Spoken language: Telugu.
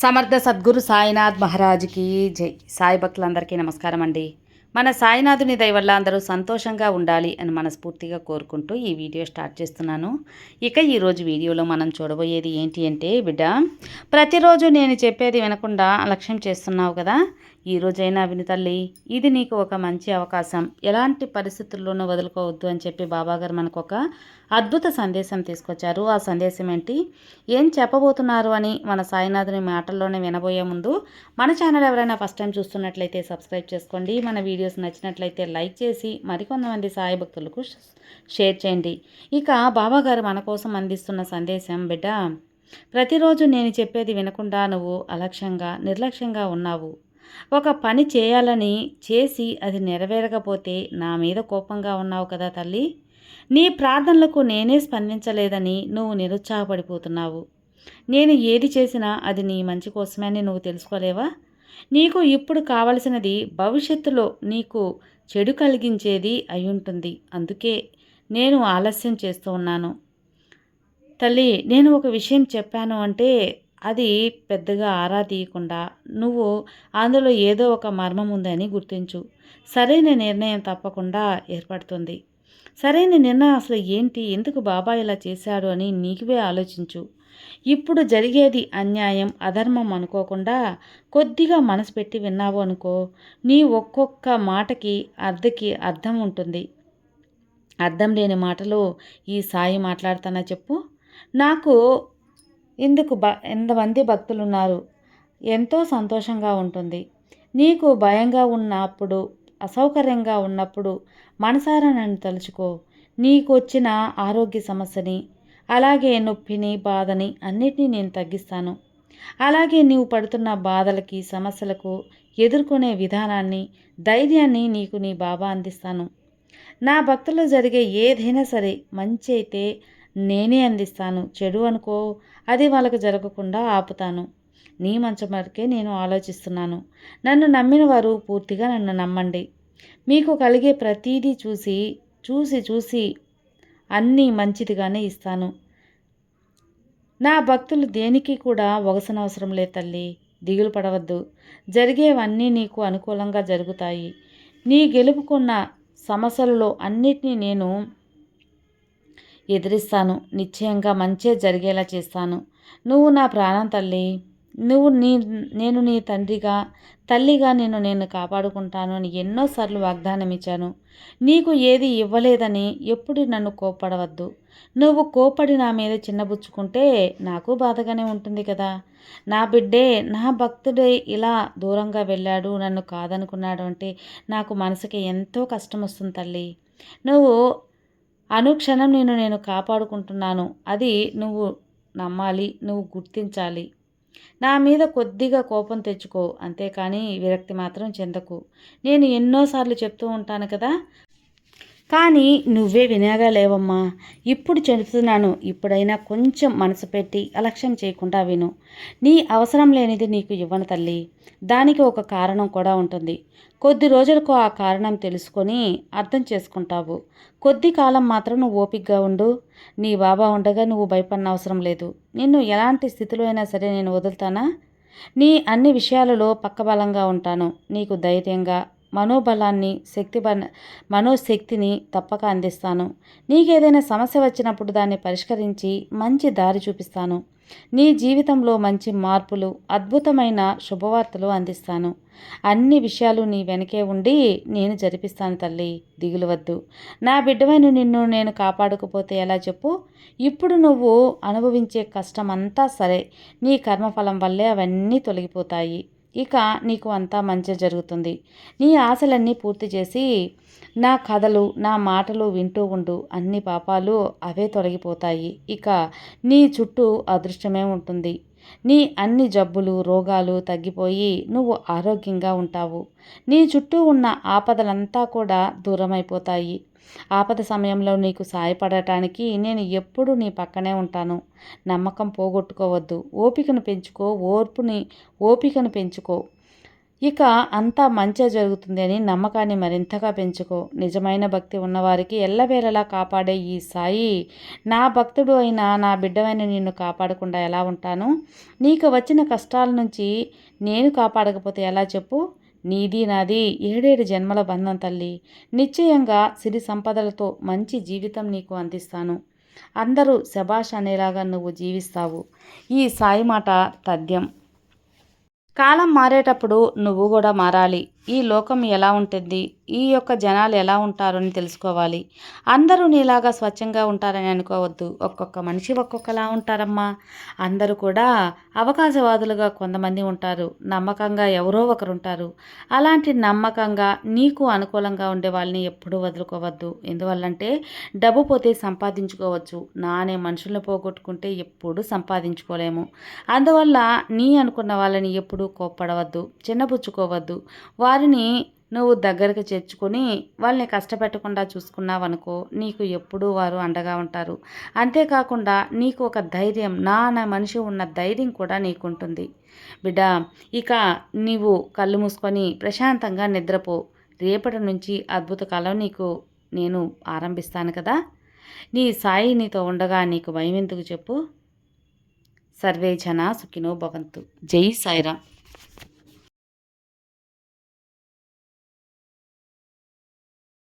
సమర్థ సద్గురు సాయినాథ్ మహారాజ్కి జై. సాయి భక్తులందరికీ నమస్కారం అండి. మన సాయినాథుని దయ వల్ల అందరూ సంతోషంగా ఉండాలి అని మనస్ఫూర్తిగా కోరుకుంటూ ఈ వీడియో స్టార్ట్ చేస్తున్నాను. ఇక ఈరోజు వీడియోలో మనం చూడబోయేది ఏంటి అంటే బిడ్డ ప్రతిరోజు నేను చెప్పేది వినకుండా లక్ష్యం చేస్తున్నావు కదా. ఈ విని తల్లి ఇది నీకు ఒక మంచి అవకాశం. ఎలాంటి పరిస్థితుల్లోనూ వదులుకోవద్దు అని చెప్పి బాబాగారు మనకు ఒక అద్భుత సందేశం తీసుకొచ్చారు. ఆ సందేశం ఏంటి ఏం చెప్పబోతున్నారు అని మన సాయినాథుని మాటల్లోనే వినబోయే ముందు మన ఛానల్ ఎవరైనా ఫస్ట్ టైం చూస్తున్నట్లయితే సబ్స్క్రైబ్ చేసుకోండి. మన వీడియోస్ నచ్చినట్లయితే లైక్ చేసి మరికొంతమంది సాయి భక్తులకు షేర్ చేయండి. ఇక బాబాగారు మన కోసం అందిస్తున్న సందేశం బిడ్డ ప్రతిరోజు నేను చెప్పేది వినకుండా నువ్వు అలక్ష్యంగా నిర్లక్ష్యంగా ఉన్నావు. ఒక పని చేయాలని చేసి అది నెరవేరకపోతే నా మీద కోపంగా ఉన్నావు కదా తల్లి. నీ ప్రార్థనలకు నేనే స్పందించలేదని నువ్వు నిరుత్సాహపడిపోతున్నావు. నేను ఏది చేసినా అది నీ మంచి కోసమని నువ్వు తెలుసుకోలేవా? నీకు ఇప్పుడు కావలసినది భవిష్యత్తులో నీకు చెడు కలిగించేది అయ్యుంటుంది. అందుకే నేను ఆలస్యం చేస్తూ ఉన్నాను. తల్లి నేను ఒక విషయం చెప్పాను అంటే అది పెద్దగా ఆరా తీయకుండా నువ్వు అందులో ఏదో ఒక మర్మం ఉందని గుర్తించు. సరైన నిర్ణయం తప్పకుండా ఏర్పడుతుంది. సరైన నిర్ణయం అసలు ఏంటి? ఎందుకు బాబా ఇలా చేశాడు అని నీకువే ఆలోచించు. ఇప్పుడు జరిగేది అన్యాయం అధర్మం అనుకోకుండా కొద్దిగా మనసు పెట్టి విన్నావు అనుకో నీ ఒక్కొక్క మాటకి అర్ధకి అర్థం ఉంటుంది. అర్థం లేని మాటలు ఈ సాయి మాట్లాడుతానా చెప్పు. నాకు ఇందుకు బ ఎంతమంది భక్తులు ఉన్నారు ఎంతో సంతోషంగా ఉంటుంది. నీకు భయంగా ఉన్నప్పుడు అసౌకర్యంగా ఉన్నప్పుడు మనసారా నన్ను తలుచుకో. నీకు వచ్చిన ఆరోగ్య సమస్యని అలాగే నొప్పిని బాధని అన్నిటినీ నేను తగ్గిస్తాను. అలాగే నీవు పడుతున్న బాధలకి సమస్యలకు ఎదుర్కొనే విధానాన్ని ధైర్యాన్ని నీకు నీ బాబా అందిస్తాను. నా భక్తులు జరిగే ఏదైనా సరే మంచి అయితే నేనే అందిస్తాను. చెడు అనుకో అది వాళ్ళకు జరగకుండా ఆపుతాను. నీ మంచం వరకే నేను ఆలోచిస్తున్నాను. నన్ను నమ్మిన వారు పూర్తిగా నన్ను నమ్మండి. మీకు కలిగే ప్రతీదీ చూసి చూసి చూసి అన్నీ మంచిదిగానే ఇస్తాను. నా భక్తులు దేనికి కూడా ఒగసనవసరం లే తల్లి. దిగులు పడవద్దు. జరిగేవన్నీ నీకు అనుకూలంగా జరుగుతాయి. నీ గెలుపుకున్న సమస్యలలో అన్నిటినీ నేను ఎదిరిస్తాను. నిశ్చయంగా మంచే జరిగేలా చేస్తాను. నువ్వు నా ప్రాణం తల్లి. నువ్వు నీ నేను నీ తండ్రిగా తల్లిగా నేను నేను కాపాడుకుంటాను అని ఎన్నోసార్లు వాగ్దానం ఇచ్చాను. నీకు ఏది ఇవ్వలేదని ఎప్పుడు నన్ను కోప్పడవద్దు. నువ్వు కోపడి నా మీద చిన్నబుచ్చుకుంటే నాకు బాధగానే ఉంటుంది కదా. నా బిడ్డే నా భక్తుడే ఇలా దూరంగా వెళ్ళాడు నన్ను కాదనుకున్నాడు అంటే నాకు మనసుకి ఎంతో కష్టం వస్తుంది తల్లి. నువ్వు అనుక్షణం నేను నేను కాపాడుకుంటున్నాను. అది నువ్వు నమ్మాలి నువ్వు గుర్తించాలి. నా మీద కొద్దిగా కోపం తెచ్చుకో. అంతేకాని విరక్తి మాత్రం చెందకు. నేను ఎన్నోసార్లు చెప్తూ ఉంటాను కదా కానీ నువ్వే వినగా లేవమ్మా. ఇప్పుడు చెబుతున్నాను ఇప్పుడైనా కొంచెం మనసు పెట్టి అలక్ష్యం చేయకుండా విను. నీ అవసరం లేనిది నీకు ఇవ్వను తల్లి. దానికి ఒక కారణం కూడా ఉంటుంది. కొద్ది రోజులకు ఆ కారణం తెలుసుకొని అర్థం చేసుకుంటావు. కొద్ది కాలం మాత్రం నువ్వు ఓపికగా ఉండు. నీ బాబా ఉండగా నువ్వు భయపడిన అవసరం లేదు. నిన్ను ఎలాంటి స్థితిలో అయినా సరే నేను వదులుతానా? నీ అన్ని విషయాలలో పక్కబలంగా ఉంటాను. నీకు ధైర్యంగా మనోబలాన్ని శక్తి మనోశక్తిని తప్పక అందిస్తాను. నీకేదైనా సమస్య వచ్చినప్పుడు దాన్ని పరిష్కరించి మంచి దారి చూపిస్తాను. నీ జీవితంలో మంచి మార్పులు అద్భుతమైన శుభవార్తలు అందిస్తాను. అన్ని విషయాలు నీ వెనకే ఉండి నేను జరిపిస్తాను తల్లి దిగులు వద్దు. నా బిడ్డమైన నిన్ను నేను కాపాడకపోతే ఎలా చెప్పు? ఇప్పుడు నువ్వు అనుభవించే కష్టం అంతా సరే. నీ కర్మఫలం వల్లే అవన్నీ తొలగిపోతాయి. ఇక నీకు అంతా మంచి జరుగుతుంది. నీ ఆశలన్నీ పూర్తి చేసి నా కథలు నా మాటలు వింటూ ఉండు. అన్ని పాపాలు అవే తొలగిపోతాయి. ఇక నీ చుట్టూ అదృష్టమే ఉంటుంది. నీ అన్ని జబ్బులు రోగాలు తగ్గిపోయి నువ్వు ఆరోగ్యంగా ఉంటావు. నీ చుట్టూ ఉన్న ఆపదలంతా కూడా దూరమైపోతాయి. ఆపద సమయంలో నీకు సాయపడటానికి నేను ఎప్పుడూ నీ పక్కనే ఉంటాను. నమ్మకం పోగొట్టుకోవద్దు. ఓపికను పెంచుకో. ఓర్పుని ఓపికను పెంచుకో. ఇక అంతా మంచే జరుగుతుంది అని నమ్మకాన్ని మరింతగా పెంచుకో. నిజమైన భక్తి ఉన్నవారికి ఎల్లవేళలా కాపాడే ఈ సాయి నా భక్తుడు అయిన నా బిడ్డవైన నిన్ను కాపాడకుండా ఎలా ఉంటాను? నీకు వచ్చిన కష్టాల నుంచి నేను కాపాడకపోతే ఎలా చెప్పు? నీది నాది ఏడేడు జన్మల బంధం తల్లి. నిశ్చయంగా సిరి సంపదలతో మంచి జీవితం నీకు అందిస్తాను. అందరూ శబాష్ అనేలాగా నువ్వు జీవిస్తావు. ఈ సాయి మాట తథ్యం. కాలం మారేటప్పుడు నువ్వు కూడా మారాలి. ఈ లోకం ఎలా ఉంటుంది? ఈ యొక్క జనాలు ఎలా ఉంటారు అని తెలుసుకోవాలి. అందరూ నీలాగా స్వచ్ఛంగా ఉంటారని అనుకోవద్దు. ఒక్కొక్క మనిషి ఒక్కొక్కలా ఉంటారమ్మా. అందరూ కూడా అవకాశవాదులుగా కొంతమంది ఉంటారు. నమ్మకంగా ఎవరో ఒకరు ఉంటారు. అలాంటి నమ్మకంగా నీకు అనుకూలంగా ఉండే వాళ్ళని ఎప్పుడూ వదులుకోవద్దు. ఎందువల్లంటే డబ్బు పోతే సంపాదించుకోవచ్చు. నానే మనుషులను పోగొట్టుకుంటే ఎప్పుడూ సంపాదించుకోలేము. అందువల్ల నీ అనుకున్న వాళ్ళని ఎప్పుడూ కోప్పడవద్దు. చిన్నపుచ్చుకోవద్దు. వారిని నువ్వు దగ్గరకు చేర్చుకొని వాళ్ళని కష్టపెట్టకుండా చూసుకున్నావనుకో నీకు ఎప్పుడూ వారు అండగా ఉంటారు. అంతేకాకుండా నీకు ఒక ధైర్యం నా అనే మనిషి ఉన్న ధైర్యం కూడా నీకుంటుంది. బిడ్డ ఇక నీవు కళ్ళు మూసుకొని ప్రశాంతంగా నిద్రపో. రేపటి నుంచి అద్భుత కాలం నీకు నేను ఆరంభిస్తాను కదా. నీ సాయి నీతో ఉండగా నీకు భయం ఎందుకు చెప్పు? సర్వే జన సుఖినో భవంతు. జై సాయిరామ్.